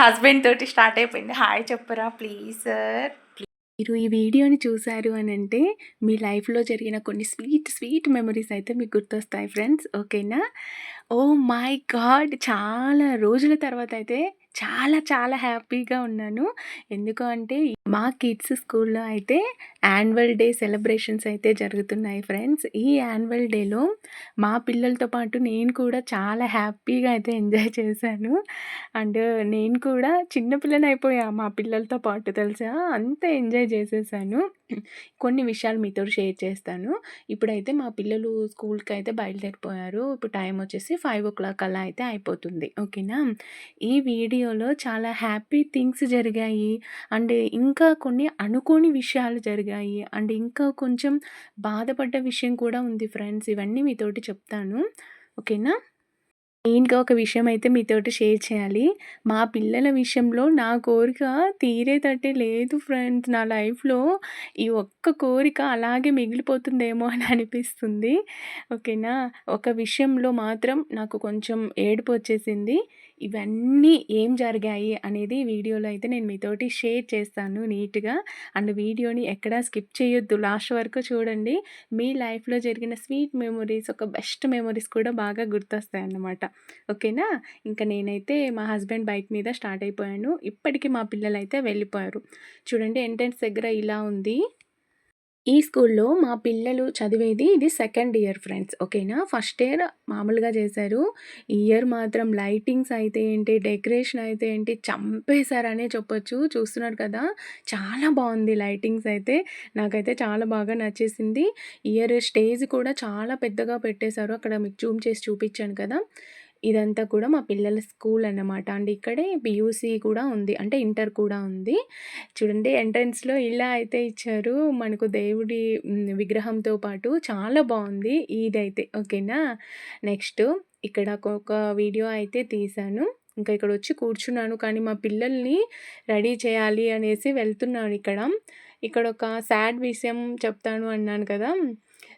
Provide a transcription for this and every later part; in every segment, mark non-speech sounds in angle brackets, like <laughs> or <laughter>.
Husband తోటి start అయిపోయింది. Hi చెప్పరా ప్లీజ్ సార్. మీరు ఈ వీడియోని చూసారు అని అంటే మీ లైఫ్లో జరిగిన కొన్ని స్వీట్ స్వీట్ మెమరీస్ అయితే మీకు గుర్తొస్తాయి ఫ్రెండ్స్. ఓకేనా? Oh my god! చాలా రోజుల తర్వాత అయితే చాలా చాలా హ్యాపీగా ఉన్నాను. ఎందుకు అంటే మా కిడ్స్ స్కూల్లో అయితే యాన్యువల్ డే సెలబ్రేషన్స్ అయితే జరుగుతున్నాయి ఫ్రెండ్స్. ఈ యాన్యువల్ డేలో మా పిల్లలతో పాటు నేను కూడా చాలా హ్యాపీగా అయితే ఎంజాయ్ చేశాను. అండ్ నేను కూడా చిన్నపిల్లని అయిపోయా మా పిల్లలతో పాటు తెలుసా? అంత ఎంజాయ్ చేసేసాను. కొన్ని విషయాలు మీతో షేర్ చేస్తాను. ఇప్పుడైతే మా పిల్లలు స్కూల్కి అయితే బయలుదేరిపోయారు. ఇప్పుడు టైం వచ్చేసి ఫైవ్ ఓ క్లాక్ అలా అయితే అయిపోతుంది. ఓకేనా? ఈ వీడియో వీడియోలో చాలా హ్యాపీ థింగ్స్ జరిగాయి అండ్ ఇంకా కొన్ని అనుకోని విషయాలు జరిగాయి అండ్ ఇంకా కొంచెం బాధపడ్డ విషయం కూడా ఉంది ఫ్రెండ్స్ ఇవన్నీ మీతోటి చెప్తాను ఓకేనా మెయిన్‌గా ఒక విషయం అయితే మీతోటి షేర్ చేయాలి. మా పిల్లల విషయంలో నా కోరిక తీరేతట్టే లేదు ఫ్రెండ్స్. నా లైఫ్‌లో ఈ ఒక్క కోరిక అలాగే మిగిలిపోతుందేమో అని అనిపిస్తుంది. ఓకేనా. ఒక విషయంలో మాత్రం నాకు కొంచెం ఏడుపు వచ్చేసింది ఇవన్నీ ఏం జరిగాయి అనేది వీడియోలో అయితే నేను మీతోటి షేర్ చేస్తాను నీట్‌గా. అండ్ వీడియోని ఎక్కడా స్కిప్ చేయొద్దు. లాస్ట్ వరకు చూడండి. మీ లైఫ్‌లో జరిగిన స్వీట్ మెమోరీస్ ఒక బెస్ట్ మెమొరీస్ కూడా బాగా గుర్తొస్తాయి అన్నమాట ఓకేనా. ఇంకా నేనైతే మా హస్బెండ్ బైక్ మీద స్టార్ట్ అయిపోయాను. ఇప్పటికీ మా పిల్లలైతే వెళ్ళిపోయారు. చూడండి ఎంట్రన్స్ దగ్గర ఇలా ఉంది. ఈ స్కూల్లో మా పిల్లలు చదివేది ఇది సెకండ్ ఇయర్ ఫ్రెండ్స్. ఓకేనా. ఫస్ట్ ఇయర్ మామూలుగా చేశారు. ఇయర్ మాత్రం లైటింగ్స్ అయితే ఏంటి, డెకరేషన్ అయితే ఏంటి చంపేశారనే చెప్పొచ్చు. చూస్తున్నారు కదా! చాలా బాగుంది లైటింగ్స్ అయితే. నాకైతే చాలా బాగా నచ్చేసింది. ఇయర్ స్టేజ్ కూడా చాలా పెద్దగా పెట్టేశారు. అక్కడ మీకు జూమ్ చేసి చూపించాను కదా! ఇదంతా కూడా మా పిల్లల స్కూల్ అన్నమాట. అండ్ ఇక్కడే పీయూసీ కూడా ఉంది. అంటే ఇంటర్ కూడా ఉంది. చూడండి ఎంట్రన్స్‌లో ఇలా అయితే ఇచ్చారు. మనకు దేవుడి విగ్రహంతో పాటు చాలా బాగుంది ఇదైతే. ఓకేనా. నెక్స్ట్ ఇక్కడ ఒక వీడియో అయితే తీశాను. ఇంకా ఇక్కడ వచ్చి కూర్చున్నాను. కానీ మా పిల్లల్ని రెడీ చేయాలి అనేసి వెళ్తున్నాను ఇక్కడ. ఇక్కడ ఒక సాడ్ విషయం చెప్తాను అన్నాను కదా!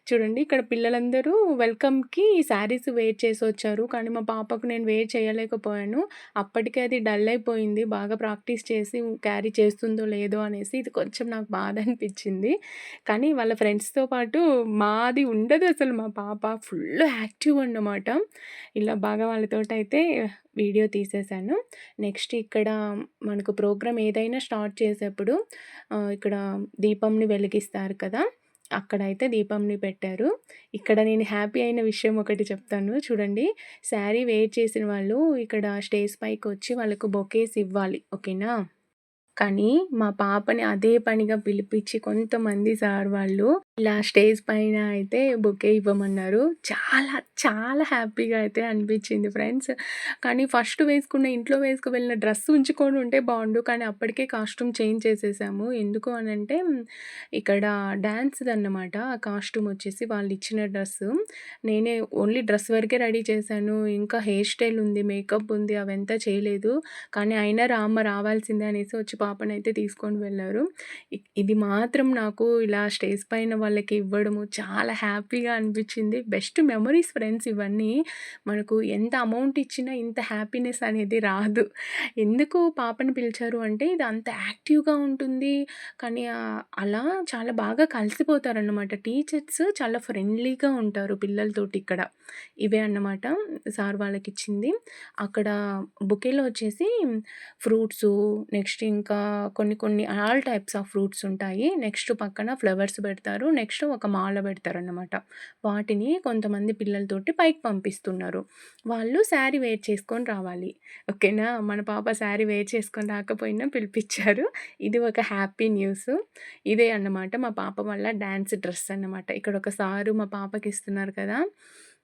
చూడండి ఇక్కడ పిల్లలందరూ వెల్కమ్‌కి శారీస్ వేర్ చేసి వచ్చారు. కానీ మా పాపకు నేను వేర్ చేయలేకపోయాను. అప్పటికే అది డల్ అయిపోయింది. బాగా ప్రాక్టీస్ చేసి క్యారీ చేస్తుందో లేదో అనేసి ఇది కొంచెం నాకు బాధ అనిపించింది. కానీ వాళ్ళ ఫ్రెండ్స్‌తో పాటు మాది ఉండదు అసలు మా పాప ఫుల్ యాక్టివ్ అన్నమాట. ఇలా బాగా వాళ్ళతోటైతే వీడియో తీసేశాను. నెక్స్ట్ ఇక్కడ మనకు ప్రోగ్రామ్ ఏదైనా స్టార్ట్ చేసేప్పుడు ఇక్కడ దీపంని వెలిగిస్తారు కదా! అక్కడైతే దీపంని పెట్టారు. ఇక్కడ నేను హ్యాపీ అయిన విషయం ఒకటి చెప్తాను చూడండి. శారీ వెయిట్ చేసిన వాళ్ళు ఇక్కడ స్టేజ్ పైకి వచ్చి వాళ్ళకు బొకేస్ ఇవ్వాలి. ఓకేనా. కానీ మా పాపని అదే పనిగా పిలిపించి కొంతమంది సార్ వాళ్ళు ఇలా స్టేజ్ పైన అయితే బొకే ఇవ్వమన్నారు. చాలా చాలా హ్యాపీగా అయితే అనిపించింది ఫ్రెండ్స్. కానీ ఫస్ట్ వేసుకున్న ఇంట్లో వేసుకు వెళ్ళిన డ్రెస్ ఉంచుకొని ఉంటే బాగుండు. కానీ అప్పటికే కాస్ట్యూమ్ చేంజ్ చేసేసాము. ఎందుకు అని అంటే ఇక్కడ డాన్స్‌దన్నమాట. ఆ కాస్ట్యూమ్ వచ్చేసి వాళ్ళు ఇచ్చిన డ్రెస్సు. నేనే ఓన్లీ డ్రెస్ వరకే రెడీ చేశాను. ఇంకా హెయిర్ స్టైల్ ఉంది, మేకప్ ఉంది అవంతా చేయలేదు. కానీ అయినా రామ్మ రావాల్సిందే అనేసి వచ్చి పాపనైతే తీసుకొని వెళ్ళారు. ఇది మాత్రం నాకు ఇలా స్టేజ్ పైన వాళ్ళకి ఇవ్వడము చాలా హ్యాపీగా అనిపించింది. బెస్ట్ మెమరీస్ ఫ్రెండ్స్ ఇవన్నీ. మనకు ఎంత అమౌంట్ ఇచ్చినా ఇంత హ్యాపీనెస్ అనేది రాదు. ఎందుకు పాపని పిలిచారు అంటే ఇది అంత యాక్టివ్‌గా ఉంటుంది. కానీ అలా చాలా బాగా కలిసిపోతారన్నమాట. టీచర్స్ చాలా ఫ్రెండ్లీగా ఉంటారు పిల్లలతోటి ఇక్కడ. ఇవే అన్నమాట సార్ వాళ్ళకి ఇచ్చింది అక్కడ బుకేలో వచ్చేసి ఫ్రూట్స్ నెక్స్ట్ ఇంకా కొన్ని కొన్ని ఆల్ టైప్స్ ఆఫ్ ఫ్రూట్స్ ఉంటాయి. నెక్స్ట్ పక్కన ఫ్లవర్స్ పెడతారు. నెక్స్ట్ ఒక మాల పెడతారు అన్నమాట వాటిని కొంతమంది పిల్లలతోటి పైకి పంపిస్తున్నారు. వాళ్ళు శారీ వేర్ చేసుకొని రావాలి. ఓకేనా. మన పాప శారీ వేర్ చేసుకొని రాకపోయినా పిలిపించారు ఇది ఒక హ్యాపీ న్యూస్. ఇదే అన్నమాట మా పాప వల్ల డ్యాన్స్ డ్రెస్ అన్నమాట. ఇక్కడ ఒక సారు మా పాపకి ఇస్తున్నారు కదా!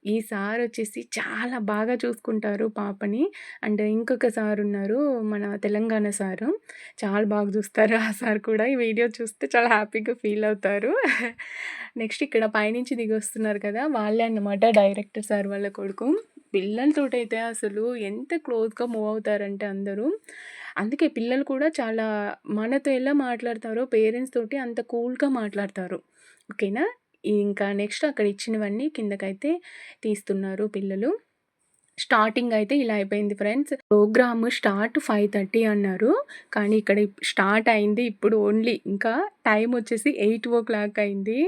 ఈ సార్ వచ్చేసి చాలా బాగా చూసుకుంటారు పాపని. అండ్ ఇంకొక సార్ ఉన్నారు. మన తెలంగాణ సారు. చాలా బాగా చూస్తారు ఆ సార్ కూడా. ఈ వీడియో చూస్తే చాలా హ్యాపీగా ఫీల్ అవుతారు. నెక్స్ట్ ఇక్కడ పైనుంచి దిగొస్తున్నారు కదా! వాళ్ళే అన్నమాట డైరెక్టర్ సార్ వాళ్ళ కొడుకు. పిల్లలతోటైతే అసలు ఎంత క్లోజ్‌గా మూవ్ అవుతారంటే అందరూ. అందుకే పిల్లలు కూడా చాలా మనతో ఎలా మాట్లాడతారో పేరెంట్స్ తోటి అంత కూల్‌గా మాట్లాడతారు. ఓకేనా. ఇంకా నెక్స్ట్ అక్కడ ఇచ్చినవన్నీ కిందకైతే తీస్తున్నారు పిల్లలు. స్టార్టింగ్ అయితే ఇలా అయిపోయింది ఫ్రెండ్స్. ప్రోగ్రామ్ స్టార్ట్ 5:30 అన్నారు. కానీ ఇక్కడ స్టార్ట్ అయింది ఇప్పుడు ఓన్లీ ఇంకా టైం వచ్చేసి 8:00 అయింది.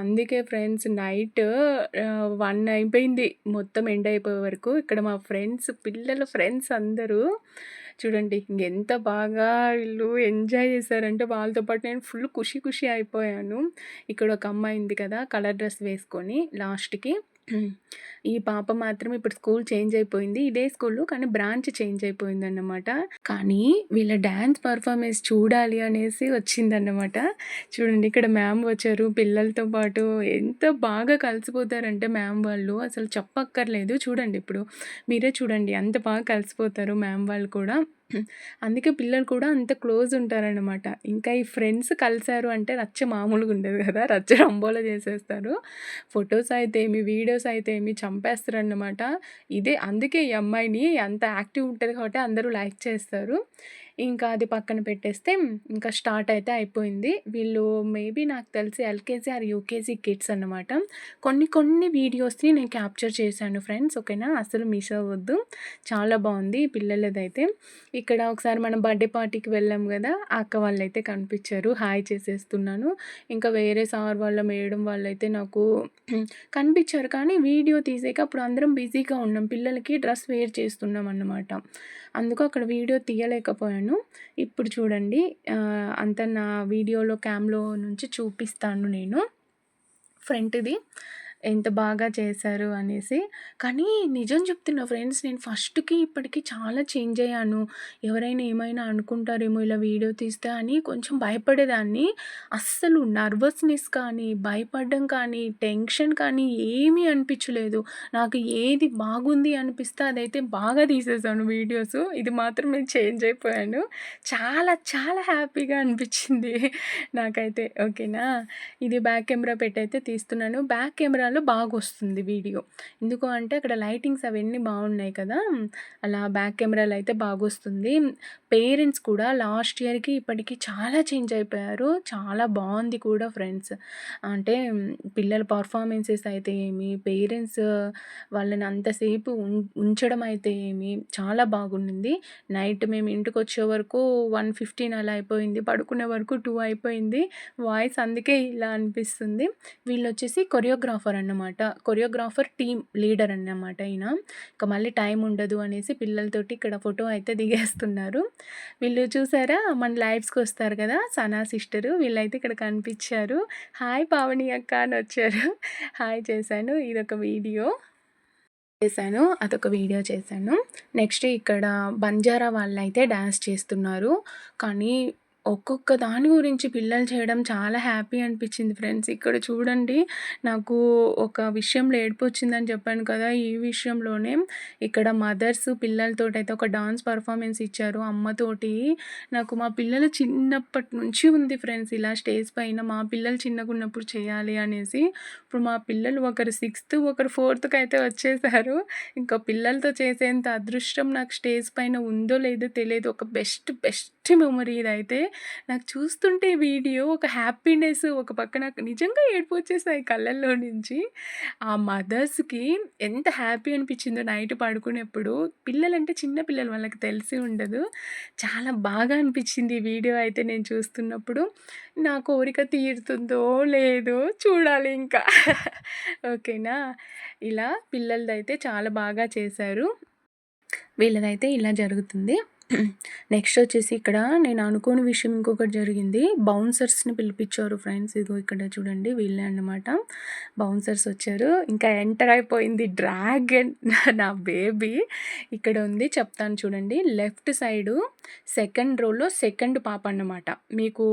అందుకే ఫ్రెండ్స్ నైట్ వన్ అయిపోయింది మొత్తం ఎండ్ అయిపోయే వరకు. ఇక్కడ మా ఫ్రెండ్స్ పిల్లల ఫ్రెండ్స్ అందరూ చూడండి ఎంత బాగా వీళ్ళు ఎంజాయ్ చేశారంటే వాళ్ళతో పాటు నేను ఫుల్ ఖుషి ఖుషి అయిపోయాను. ఇక్కడ ఒక అమ్మాయి ఉంది కదా! కలర్ డ్రెస్ వేసుకొని లాస్ట్‌కి ఈ పాప మాత్రం ఇప్పుడు స్కూల్ చేంజ్ అయిపోయింది. ఇదే స్కూల్లో కానీ బ్రాంచ్ చేంజ్ అయిపోయిందన్నమాట. కానీ వీళ్ళ డ్యాన్స్ పర్ఫార్మెన్స్ చూడాలి అనేసి వచ్చిందన్నమాట. చూడండి ఇక్కడ మ్యామ్ వచ్చారు పిల్లలతో పాటు ఎంత బాగా కలిసిపోతారంటే మ్యామ్ వాళ్ళు అసలు చెప్పక్కర్లేదు. చూడండి ఇప్పుడు మీరే చూడండి అంత బాగా కలిసిపోతారు మ్యామ్ వాళ్ళు కూడా. అందుకే పిల్లలు కూడా అంత క్లోజ్ ఉంటారనమాట. ఇంకా ఈ ఫ్రెండ్స్ కలిశారు అంటే రచ్చ మామూలుగా ఉండదు కదా! రచ్చ రంబోలా చేసేస్తారు. ఫొటోస్ అయితే ఏమి, వీడియోస్ అయితే ఏమి చంపేస్తారనమాట ఇదే అందుకే ఈ అమ్మాయిని అంత యాక్టివ్ ఉంటుంది కాబట్టి అందరూ లైక్ చేస్తారు. ఇంకా అది పక్కన పెట్టేస్తే ఇంకా స్టార్ట్ అయితే అయిపోయింది. వీళ్ళు మేబీ నాకు తెలిసి ఎల్‌కేజీ ఆర్ యూకేజీ కిడ్స్ అన్నమాట. కొన్ని కొన్ని వీడియోస్‌ని నేను క్యాప్చర్ చేశాను ఫ్రెండ్స్. ఓకేనా! అసలు మిస్ అవ్వద్దు. చాలా బాగుంది పిల్లలదైతే. ఇక్కడ ఒకసారి మనం బర్త్‌డే పార్టీకి వెళ్ళాం కదా అక్క వాళ్ళైతే కనిపించారు హాయ్ చేసేస్తున్నాను. ఇంకా వేరే సార్ వాళ్ళ మేడం వాళ్ళైతే నాకు కనిపించారు కానీ వీడియో తీసేక అప్పుడు అందరం బిజీగా ఉన్నాం. పిల్లలకి డ్రెస్ వేర్ చేస్తున్నాం అన్నమాట. అందుకు అక్కడ వీడియో తీయలేకపోయాను. ఇప్పుడు చూడండి అంత నా వీడియోలో క్యామ్‌లో నుంచి చూపిస్తాను నేను. ఫ్రంట్‌ది ఎంత బాగా చేశారు అనేసి. కానీ నిజం చెప్తున్నా ఫ్రెండ్స్ నేను ఫస్ట్‌కి ఇప్పటికి చాలా చేంజ్ అయ్యాను. ఎవరైనా ఏమైనా అనుకుంటారేమో ఇలా వీడియో తీస్తే అని కొంచెం భయపడేదాన్ని. అస్సలు నర్వస్‌నెస్ కానీ, భయపడడం కానీ, టెన్షన్ కానీ ఏమీ అనిపించలేదు. నాకు ఏది బాగుంది అనిపిస్తే అదైతే బాగా తీసేసాను వీడియోస్. ఇది మాత్రం నేను చేంజ్ అయిపోయాను. చాలా చాలా హ్యాపీగా అనిపించింది నాకైతే. ఓకేనా! ఇది బ్యాక్ కెమెరా పెట్టయితే తీస్తున్నాను. బ్యాక్ కెమెరా కెమెరాలో బాగొస్తుంది వీడియో. ఎందుకు అంటే అక్కడ లైటింగ్స్ అవన్నీ బాగున్నాయి కదా! అలా బ్యాక్ కెమెరాలో అయితే బాగా వస్తుంది పేరెంట్స్ కూడా లాస్ట్ ఇయర్‌కి ఇప్పటికి చాలా చేంజ్ అయిపోయారు. చాలా బాగుంది కూడా ఫ్రెండ్స్. అంటే పిల్లల పర్ఫార్మెన్సెస్ అయితే ఏమి, పేరెంట్స్ వాళ్ళని అంతసేపు ఉం ఉంచడం అయితే ఏమి చాలా బాగుండింది. నైట్ మేము ఇంటికి వచ్చే వరకు 1:15 అలా అయిపోయింది. పడుకునే వరకు టూ అయిపోయింది. వాయిస్ అందుకే ఇలా అనిపిస్తుంది. వీళ్ళొచ్చేసి కొరియోగ్రాఫర్ అన్నమాట. కొరియోగ్రాఫర్ టీమ్ లీడర్ అన్నమాట ఈయన. ఇక మళ్ళీ టైం ఉండదు అనేసి పిల్లలతోటి ఇక్కడ ఫోటో అయితే దిగేస్తున్నారు. వీళ్ళు చూసారా మన లైవ్స్‌కొస్తారు కదా! సనా సిస్టరు వీళ్ళైతే ఇక్కడ కనిపించారు హాయ్ పావని అక్క అని వచ్చారు. హాయ్ చేశాను. ఇదొక వీడియో. చేశాను. అదొక వీడియో చేశాను. నెక్స్ట్ ఇక్కడ బంజారా వాళ్ళైతే డాన్స్ చేస్తున్నారు. కానీ ఒక్కొక్క దాని గురించి పిల్లలు చేయడం చాలా హ్యాపీ అనిపించింది ఫ్రెండ్స్. ఇక్కడ చూడండి నాకు ఒక విషయంలో ఏడుపొచ్చిందని చెప్పాను కదా! ఈ విషయంలోనే ఇక్కడ మదర్స్ పిల్లలతోటైతే ఒక డాన్స్ పర్ఫార్మెన్స్ ఇచ్చారు అమ్మతోటి. నాకు మా పిల్లలు చిన్నప్పటి నుంచి ఉంది ఫ్రెండ్స్ ఇలా స్టేజ్ పైన మా పిల్లలు చిన్నగా ఉన్నప్పుడు చేయాలి అనేసి. ఇప్పుడు మా పిల్లలు ఒకరు సిక్స్త్, ఒకరు ఫోర్త్కి అయితే వచ్చేసారు. ఇంకా పిల్లలతో చేసేంత అదృష్టం నాకు స్టేజ్ పైన ఉందో లేదో తెలియదు. ఒక బెస్ట్ బెస్ట్ మెమరీ ఇదైతే. నాకు చూస్తుంటే వీడియో ఒక హ్యాపీనెస్ ఒక పక్క నాకు నిజంగా ఏడుపొచ్చేసాయి కళ్ళల్లో నుంచి. ఆ మదర్స్‌కి ఎంత హ్యాపీ అనిపించిందో నైట్ పడుకునేప్పుడు. పిల్లలంటే చిన్న పిల్లలు వాళ్ళకి తెలిసి ఉండదు. చాలా బాగా అనిపించింది ఈ వీడియో అయితే నేను చూస్తున్నప్పుడు. నా కోరిక తీరుతుందో లేదో చూడాలి ఇంకా. ఓకేనా! ఇలా పిల్లలదైతే చాలా బాగా చేశారు. వీళ్ళదైతే ఇలా జరుగుతుంది. నెక్స్ట్ వచ్చేసి ఇక్కడ నేను అనుకోని విషయం ఇంకొకటి జరిగింది. బౌన్సర్స్‌ని పిలిపించారు ఫ్రెండ్స్. ఇదిగో ఇక్కడ చూడండి వీళ్ళే అన్నమాట. బౌన్సర్స్ వచ్చారు. ఇంకా ఎంటర్ అయిపోయింది డ్రాగన్ <laughs> నా బేబీ. ఇక్కడ ఉంది చెప్తాను చూడండి. లెఫ్ట్ సైడు సెకండ్ రోలో సెకండ్ పాప అన్నమాట. మీకు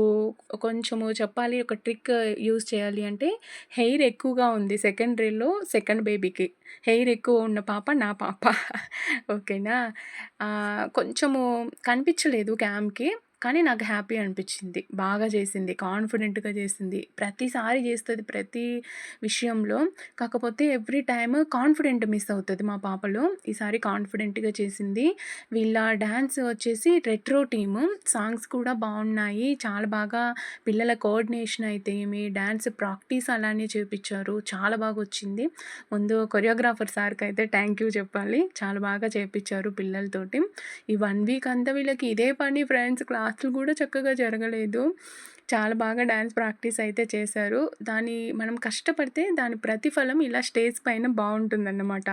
కొంచెము చెప్పాలి ఒక ట్రిక్ యూజ్ చేయాలి అంటే హెయిర్ ఎక్కువగా ఉంది సెకండ్ రేలో సెకండ్ బేబీకి. హెయిర్ ఎక్కువ ఉన్న పాప నా పాప. ఓకేనా! కొంచెము కనిపించలేదు క్యామ్‌కి. కానీ నాకు హ్యాపీ అనిపించింది. బాగా చేసింది. కాన్ఫిడెంట్‌గా చేసింది. ప్రతిసారి చేస్తుంది ప్రతి విషయంలో. కాకపోతే ఎవ్రీ టైమ్ కాన్ఫిడెంట్ మిస్ అవుతుంది మా పాపలో. ఈసారి కాన్ఫిడెంట్‌గా చేసింది. వీళ్ళ డ్యాన్స్ వచ్చేసి రెట్రో టీము. సాంగ్స్ కూడా బాగున్నాయి. చాలా బాగా పిల్లల కోఆర్డినేషన్ అయితే ఏమి, డ్యాన్స్ ప్రాక్టీస్ అలానే చేపించారు చాలా బాగా వచ్చింది ముందు కొరియోగ్రాఫర్ సార్కి అయితే థ్యాంక్ యూ చెప్పాలి. చాలా బాగా చేపించారు పిల్లలతోటి. ఈ వన్ వీక్ అంతా వీళ్ళకి ఇదే పని ఫ్రెండ్స్. క్లాస్ క్లాసులు కూడా చక్కగా జరగలేదు. చాలా బాగా డ్యాన్స్ ప్రాక్టీస్ అయితే చేశారు. దాని మనం కష్టపడితే దాని ప్రతిఫలం ఇలా స్టేజ్ పైన బాగుంటుందన్నమాట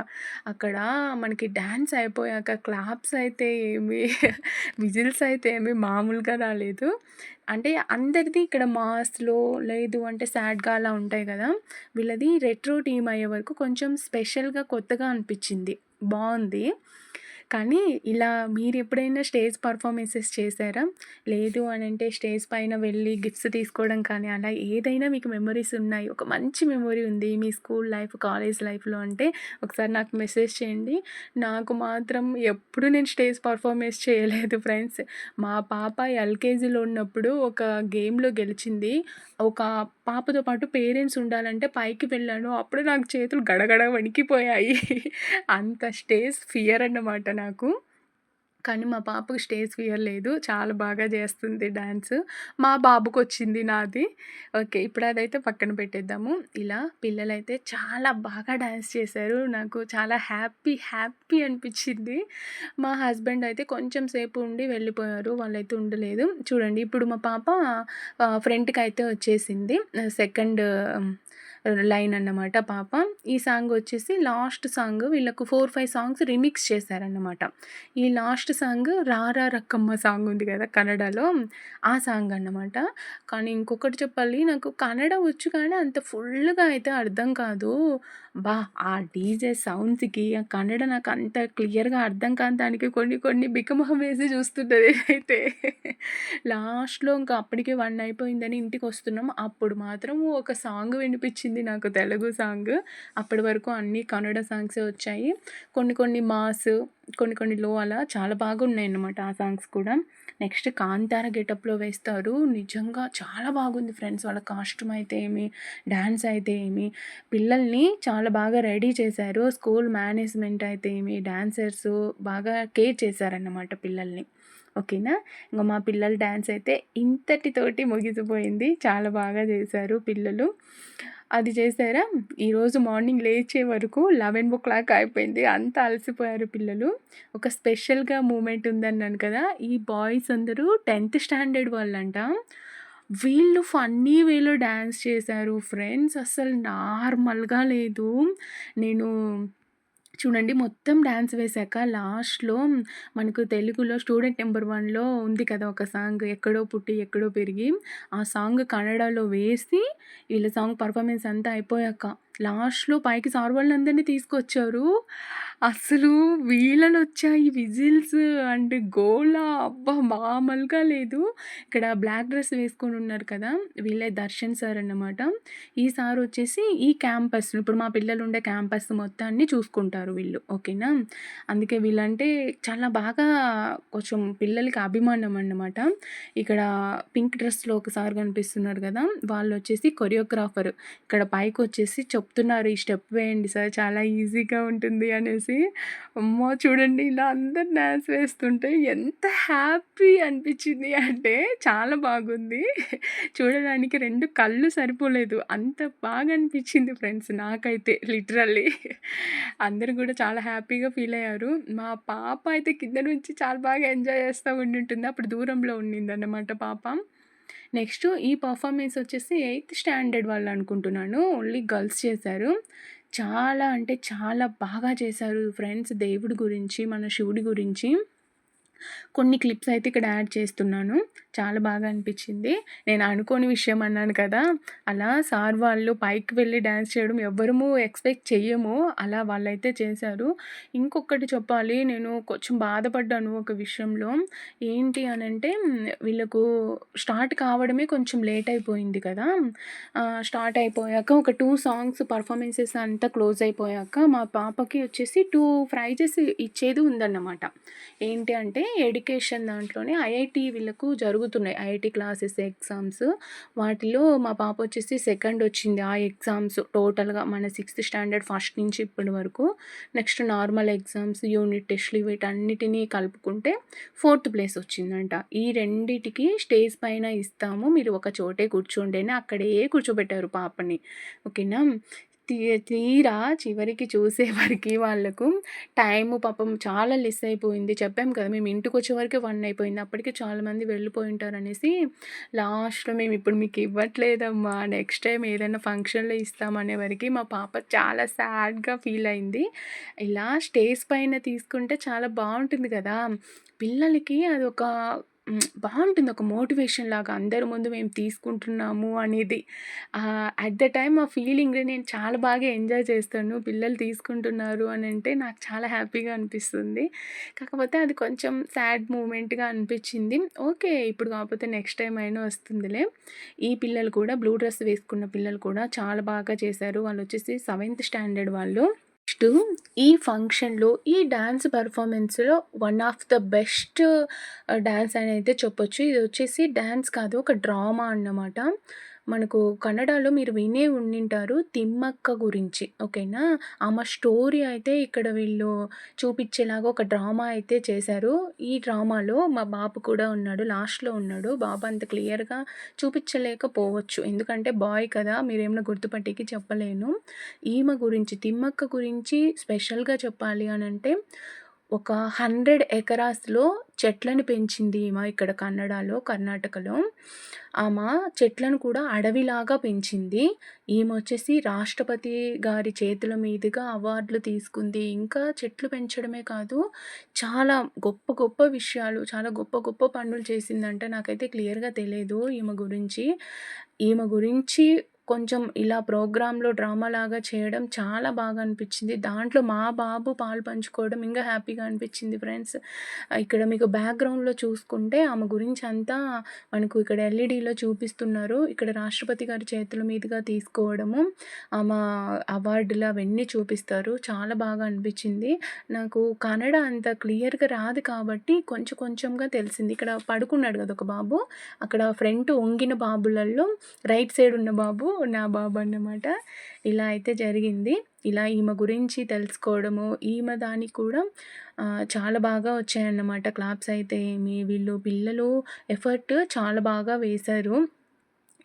అక్కడ మనకి డ్యాన్స్ అయిపోయాక క్లాప్స్ అయితే ఏమి, విజిల్స్ అయితే ఏమి మామూలుగా రాలేదు. అంటే అందరిది ఇక్కడ మాస్‌లో లేదు అంటే సాడ్‌గా అలా ఉంటాయి కదా వీళ్ళది రెట్రో టీమ్ అయ్యే వరకు కొంచెం స్పెషల్‌గా కొత్తగా అనిపించింది బాగుంది కానీ ఇలా మీరు ఎప్పుడైనా స్టేజ్ పర్ఫార్మెన్సెస్ చేశారా? లేదు అని అంటే స్టేజ్ పైన వెళ్ళి గిఫ్ట్స్ తీసుకోవడం కానీ అలా ఏదైనా మీకు మెమరీస్ ఉన్నాయి. ఒక మంచి మెమొరీ ఉంది మీ స్కూల్ లైఫ్, కాలేజ్ లైఫ్‌లో అంటే ఒకసారి నాకు మెసేజ్ చేయండి. నాకు మాత్రం ఎప్పుడు నేను స్టేజ్ పర్ఫార్మెన్స్ చేయలేదు ఫ్రెండ్స్. మా పాప ఎల్‌కేజీలో ఉన్నప్పుడు ఒక గేమ్‌లో గెలిచింది. ఒక పాపతో పాటు పేరెంట్స్ ఉండాలంటే పైకి వెళ్ళాను. అప్పుడు నాకు చేతులు గడగడ వణికిపోయాయి. అంత స్టేజ్ ఫియర్ అన్నమాట నాకు. కానీ మా పాపకు స్టేజ్ ఫియర్ లేదు. చాలా బాగా చేస్తుంది డ్యాన్స్ మా బాబుకు వచ్చింది నాది. ఓకే. ఇప్పుడు అదైతే పక్కన పెట్టేద్దాము. ఇలా పిల్లలైతే చాలా బాగా డ్యాన్స్ చేశారు. నాకు చాలా హ్యాపీ, హ్యాపీ అనిపించింది మా హస్బెండ్ అయితే కొంచెం సేపు ఉండి వెళ్ళిపోయారు. వాళ్ళైతే ఉండలేదు. చూడండి ఇప్పుడు మా పాప ఫ్రంట్కి అయితే వచ్చేసింది. సెకండ్ లైన్ అన్నమాట పాప. ఈ సాంగ్ వచ్చేసి లాస్ట్ సాంగ్ వీళ్ళకు 4, 5 సాంగ్స్ రిమిక్స్ చేశారన్నమాట. ఈ లాస్ట్ సాంగ్ 'రారా రక్కమ్మ' సాంగ్ ఉంది కదా కన్నడలో ఆ సాంగ్ అన్నమాట. కానీ ఇంకొకటి చెప్పాలి నాకు కన్నడ వచ్చు కానీ అంత ఫుల్‌గా అయితే అర్థం కాదు. బా ఆ డీజే సౌండ్స్‌కి ఆ కన్నడ నాకు అంత క్లియర్‌గా అర్థం కాని దానికి కొన్ని కొన్ని బిక్కమొహం వేసి చూస్తుంటుంది అయితే లాస్ట్‌లో ఇంకా అప్పటికే వన్ అయిపోయిందని ఇంటికి వస్తున్నాం అప్పుడు మాత్రం ఒక సాంగ్ వినిపించింది నాకు తెలుగు సాంగ్. అప్పటి వరకు అన్నీ కన్నడ సాంగ్సే వచ్చాయి. కొన్ని కొన్ని మాస్, కొన్ని కొన్ని లో అలా చాలా బాగున్నాయి అన్నమాట ఆ సాంగ్స్ కూడా. నెక్స్ట్ 'కాంతార' గెటప్‌లో వేస్తారు. నిజంగా చాలా బాగుంది ఫ్రెండ్స్. వాళ్ళ కాస్ట్యూమ్ అయితే ఏమి, డ్యాన్స్ అయితే ఏమి, పిల్లల్ని చాలా బాగా రెడీ చేశారు. స్కూల్ మేనేజ్‌మెంట్ అయితే ఏమి, డ్యాన్సర్స్ బాగా కేర్ చేశారన్నమాట పిల్లల్ని. ఓకేనా? ఇంకా మా పిల్లల డ్యాన్స్ అయితే ఇంతటితోటి ముగిసిపోయింది. చాలా బాగా చేశారు పిల్లలు. అది చేశారా? ఈరోజు మార్నింగ్ లేచే వరకు 11:00 అయిపోయింది. అంత అలసిపోయారు పిల్లలు. ఒక స్పెషల్‌గా మూమెంట్ ఉందన్నాను కదా! ఈ బాయ్స్ అందరూ 10థ్ స్టాండర్డ్ వాళ్ళంట. వీళ్ళు ఫన్నీ వేలో డ్యాన్స్ చేశారు ఫ్రెండ్స్. అస్సలు నార్మల్‌గా లేదు. నేను చూడండి మొత్తం డ్యాన్స్ వేశాక లాస్ట్‌లో మనకు తెలుగులో 'స్టూడెంట్ నెంబర్ వన్‌లో' ఉంది కదా! ఒక సాంగ్ 'ఎక్కడో పుట్టి ఎక్కడో పెరిగి' ఆ సాంగ్ కన్నడలో వేసి వీళ్ళ సాంగ్ పర్ఫార్మెన్స్ అంతా అయిపోయాక లాస్ట్‌లో పైకి సార్ వాళ్ళందరిని తీసుకొచ్చారు. అసలు వీళ్ళనొచ్చాయి విజిల్స్ అండ్ గోలా అబ్బా! మామూలుగా లేదు. ఇక్కడ బ్లాక్ డ్రెస్ వేసుకొని ఉన్నారు కదా! వీళ్ళే దర్శన్ సార్ అన్నమాట. ఈ సార్ వచ్చేసి ఈ క్యాంపస్ ఇప్పుడు మా పిల్లలు ఉండే క్యాంపస్ మొత్తాన్ని చూసుకుంటారు వీళ్ళు. ఓకేనా? అందుకే వీళ్ళంటే చాలా బాగా కొంచెం పిల్లలకి అభిమానం అన్నమాట. ఇక్కడ పింక్ డ్రెస్‌లో ఒకసారి కనిపిస్తున్నారు కదా! వాళ్ళొచ్చేసి కొరియోగ్రాఫర్. ఇక్కడ పైకి పైకొచ్చేసి చెప్తున్నారు ఈ స్టెప్ వేయండి సార్ చాలా ఈజీగా ఉంటుంది అనేసి. అమ్మో! చూడండి ఇలా అందరూ డ్యాన్స్ వేస్తుంటే ఎంత హ్యాపీ అనిపించింది అంటే చాలా బాగుంది. చూడడానికి రెండు కళ్ళు సరిపోలేదు. అంత బాగా అనిపించింది ఫ్రెండ్స్ నాకైతే లిటరల్లీ. అందరూ కూడా చాలా హ్యాపీగా ఫీల్ అయ్యారు. మా పాప అయితే కింద నుంచి చాలా బాగా ఎంజాయ్ చేస్తూ ఉండి ఉంటుంది అప్పుడు దూరంలో ఉండిందన్నమాట పాప. నెక్స్ట్ ఈ పర్ఫార్మెన్స్ వచ్చేసి ఎయిత్ స్టాండర్డ్ వాళ్ళు అనుకుంటున్నాను. ఓన్లీ గర్ల్స్ చేశారు. చాలా అంటే చాలా బాగా చేశారు ఫ్రెండ్స్ దేవుడి గురించి, మన శివుడి గురించి. కొన్ని క్లిప్స్ అయితే ఇక్కడ యాడ్ చేస్తున్నాను. చాలా బాగా అనిపించింది. నేను అనుకోని విషయం అన్నాను కదా అలా సార్ వాళ్ళు పైకి వెళ్ళి డ్యాన్స్ చేయడం ఎవ్వరము ఎక్స్పెక్ట్ చెయ్యము. అలా వాళ్ళైతే చేశారు. ఇంకొకటి చెప్పాలి నేను కొంచెం బాధపడ్డాను ఒక విషయంలో. ఏంటి అని అంటే వీళ్ళకు స్టార్ట్ కావడమే కొంచెం లేట్ అయిపోయింది కదా. స్టార్ట్ అయిపోయాక ఒక టూ సాంగ్స్ పర్ఫార్మెన్సెస్ అంతా క్లోజ్ అయిపోయాక మా పాపకి వచ్చేసి టూ ప్రైజెస్ ఇచ్చేది ఉందన్నమాట. ఏంటి అంటే ఎడ్యుకేషన్ దాంట్లోనే ఐఐటి వీళ్ళకు జరుగుతున్నాయి. IIT classes exams. వాటిలో మా పాప వచ్చేసి సెకండ్ వచ్చింది ఆ ఎగ్జామ్స్. టోటల్గా మన సిక్స్త్ స్టాండర్డ్ ఫస్ట్ నుంచి ఇప్పటి వరకు. నెక్స్ట్ నార్మల్ ఎగ్జామ్స్ యూనిట్ టెస్ట్లు వీటన్నిటినీ కలుపుకుంటే ఫోర్త్ ప్లేస్ వచ్చిందంట. ఈ రెండిటికి స్టేజ్ పైన ఇస్తాము. మీరు ఒక చోటే కూర్చోండి అని అక్కడే కూర్చోబెట్టారు పాపని. ఓకేనా? తీరా చివరికి చూసేవరికి <laughs> వాళ్ళకు టైము పాపం చాలా లెస్ అయిపోయింది. చెప్పాము కదా మేము ఇంటికి వచ్చేవరకు వన్ అయిపోయింది. అప్పటికి చాలామంది వెళ్ళిపోయి ఉంటారు అనేసి లాస్ట్లో మేము ఇప్పుడు మీకు ఇవ్వట్లేదమ్మా నెక్స్ట్ టైం ఏదైనా ఫంక్షన్లో ఇస్తామనేవరకు మా పాప చాలా సాడ్గా ఫీల్ అయింది. ఇలా స్టేజ్ పైన తీసుకుంటే చాలా బాగుంటుంది కదా. పిల్లలకి అది ఒక బాగుంటుంది. ఒక మోటివేషన్ లాగా అందరి ముందు మేము తీసుకుంటున్నాము అనేది. అట్ ద టైమ్ ఆ ఫీలింగ్ నేను చాలా బాగా ఎంజాయ్ చేస్తాను. పిల్లలు తీసుకుంటున్నారు అని అంటే నాకు చాలా హ్యాపీగా అనిపిస్తుంది. కాకపోతే అది కొంచెం సాడ్ మూమెంట్గా అనిపించింది. ఓకే ఇప్పుడు కాకపోతే నెక్స్ట్ టైం అయినా వస్తుందిలే. ఈ పిల్లలు కూడా బ్లూ డ్రెస్ వేసుకున్న పిల్లలు కూడా చాలా బాగా చేశారు. వాళ్ళు వచ్చేసి సెవెంత్ స్టాండర్డ్ వాళ్ళు. నెక్స్ట్ ఈ ఫంక్షన్‌లో ఈ dance పర్ఫార్మెన్స్లో one of the best dance అని అయితే చెప్పొచ్చు. ఇది వచ్చేసి డాన్స్ కాదు. ఒక డ్రామా అన్నమాట. మనకు కన్నడలో మీరు వినే ఉండింటారు 'తిమ్మక్క' గురించి. ఓకేనా? ఆమె స్టోరీ అయితే ఇక్కడ వీళ్ళు చూపించేలాగా ఒక డ్రామా అయితే చేశారు. ఈ డ్రామాలో మా బాబు కూడా ఉన్నాడు. లాస్ట్‌లో ఉన్నాడు. బాబు అంత క్లియర్‌గా చూపించలేకపోవచ్చు ఎందుకంటే బాయ్ కదా! మీరేమైనా గుర్తుపట్టికి చెప్పలేను. ఈమె గురించి 'తిమ్మక్క' గురించి స్పెషల్‌గా చెప్పాలి అని అంటే ఒక హండ్రెడ్ ఎకరాస్‌లో చెట్లను పెంచింది ఈమె ఇక్కడ కన్నడలో, కర్ణాటకలో. ఆమె చెట్లను కూడా అడవిలాగా పెంచింది. ఈమె వచ్చేసి రాష్ట్రపతి గారి చేతుల మీదుగా అవార్డులు తీసుకుంది. ఇంకా చెట్లు పెంచడమే కాదు, చాలా గొప్ప గొప్ప విషయాలు, చాలా గొప్ప గొప్ప పనులు చేసిందంటే నాకైతే క్లియర్‌గా తెలియదు ఈమె గురించి. ఈమె గురించి కొంచెం ఇలా ప్రోగ్రాంలో డ్రామా లాగా చేయడం చాలా బాగా అనిపించింది దాంట్లో మా బాబు పాలు పంచుకోవడం ఇంకా హ్యాపీగా అనిపించింది ఫ్రెండ్స్. ఇక్కడ మీకు బ్యాక్‌గ్రౌండ్‌లో చూసుకుంటే ఆమె గురించి అంతా మనకు ఇక్కడ ఎల్ఈడీలో చూపిస్తున్నారు. ఇక్కడ రాష్ట్రపతి గారి చేతుల మీదుగా తీసుకోవడము, ఆమె అవార్డులు అవన్నీ చూపిస్తారు. చాలా బాగా అనిపించింది నాకు కన్నడ అంత క్లియర్‌గా రాదు కాబట్టి కొంచెం కొంచెంగా తెలిసింది. ఇక్కడ పడుకున్నాడు కదా ఒక బాబు, అక్కడ ఫ్రంట్ వంగిన బాబులలో రైట్ సైడ్ ఉన్న బాబు నా బాబు అన్నమాట. ఇలా అయితే జరిగింది. ఇలా ఈమె గురించి తెలుసుకోవడము, ఈమె దానికి కూడా చాలా బాగా వచ్చాయన్నమాట క్లాప్స్ అయితే ఏమి, వీళ్ళు పిల్లలు ఎఫర్ట్ చాలా బాగా వేశారు.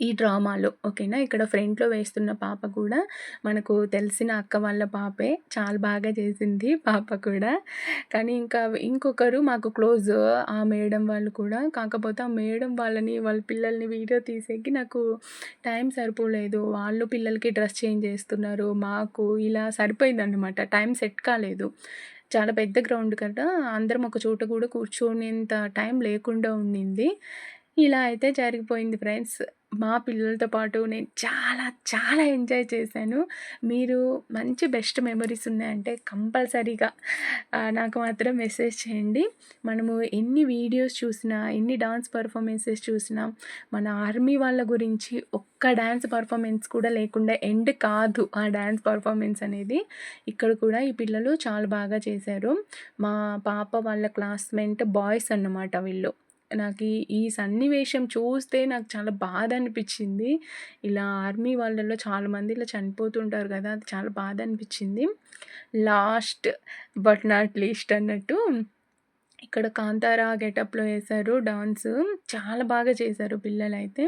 ఈ డ్రామాలో ఓకేనా. ఇక్కడ ఫ్రంట్‌లో వేస్తున్న పాప కూడా మనకు తెలిసిన అక్క వాళ్ళ పాపే. చాలా బాగా చేసింది పాప కూడా. కానీ ఇంకా ఇంకొకరు మాకు క్లోజ్ ఆ మేడం వాళ్ళు కూడా. కాకపోతే ఆ మేడం వాళ్ళని, వాళ్ళ పిల్లల్ని వీడియో తీసేకి నాకు టైం సరిపోలేదు. వాళ్ళు పిల్లలకి డ్రెస్ చేంజ్ చేస్తున్నారు. మాకు ఇలా సరిపోయిందన్నమాట. టైం సెట్ కాలేదు. చాలా పెద్ద గ్రౌండ్ కదా! అందరం ఒక చోట కూడా కూర్చునేంత టైం లేకుండా ఉండింది. ఇలా అయితే జరిగిపోయింది ఫ్రెండ్స్. మా పిల్లలతో పాటు నేను చాలా చాలా ఎంజాయ్ చేశాను. మీరు మంచి బెస్ట్ మెమరీస్ ఉన్నాయంటే కంపల్సరీగా నాకు మాత్రం మెసేజ్ చేయండి. మనము ఎన్ని వీడియోస్ చూసినా, ఎన్ని డాన్స్ పర్ఫార్మెన్సెస్ చూసినా, మన ఆర్మీ వాళ్ళ గురించి ఒక్క డాన్స్ పర్ఫార్మెన్స్ కూడా లేకుండా ఎండ్ కాదు ఆ డాన్స్ పర్ఫార్మెన్స్ అనేది. ఇక్కడ కూడా ఈ పిల్లలు చాలా బాగా చేశారు. మా పాప వాళ్ళ క్లాస్‌మేట్ బాయ్స్ అన్నమాట వీళ్ళు. నాకు ఈ సన్నివేశం చూస్తే నాకు చాలా బాధ అనిపించింది ఇలా ఆర్మీ వాళ్ళలో చాలామంది ఇలా చనిపోతుంటారు కదా! అది చాలా బాధ అనిపించింది లాస్ట్ బట్ నాట్ లీస్ట్ అన్నట్టు ఇక్కడ కాంతారా గెటప్‌లో వేశారు డాన్స్. చాలా బాగా చేశారు పిల్లలైతే.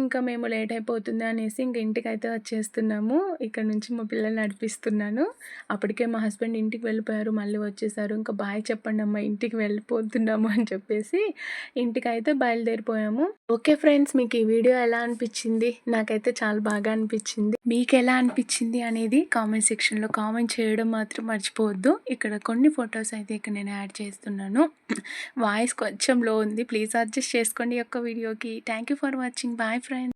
ఇంకా మేము లేట్ అయిపోతుంది అనేసి ఇంక ఇంటికైతే వచ్చేస్తున్నాము. ఇక్కడ నుంచి మా పిల్లల్ని నడిపిస్తున్నాను. అప్పటికే మా హస్బెండ్ ఇంటికి వెళ్ళిపోయారు మళ్ళీ వచ్చేసారు. ఇంకా బాయ్ చెప్పండి అమ్మ ఇంటికి వెళ్ళిపోతున్నాము అని చెప్పేసి ఇంటికైతే బయలుదేరిపోయాము. ఓకే ఫ్రెండ్స్ మీకు ఈ వీడియో ఎలా అనిపించింది? నాకైతే చాలా బాగా అనిపించింది. మీకు ఎలా అనిపించింది అనేది కామెంట్ సెక్షన్లో కామెంట్ చేయడం మాత్రం మర్చిపోవద్దు. ఇక్కడ కొన్ని ఫొటోస్ అయితే ఇక్కడ నేను యాడ్ చేస్తున్నాను. వాయిస్ కొంచెం లో ఉంది. ప్లీజ్ అడ్జస్ట్ చేసుకోండి ఈ యొక్క వీడియోకి. Thank you for watching. Bye friends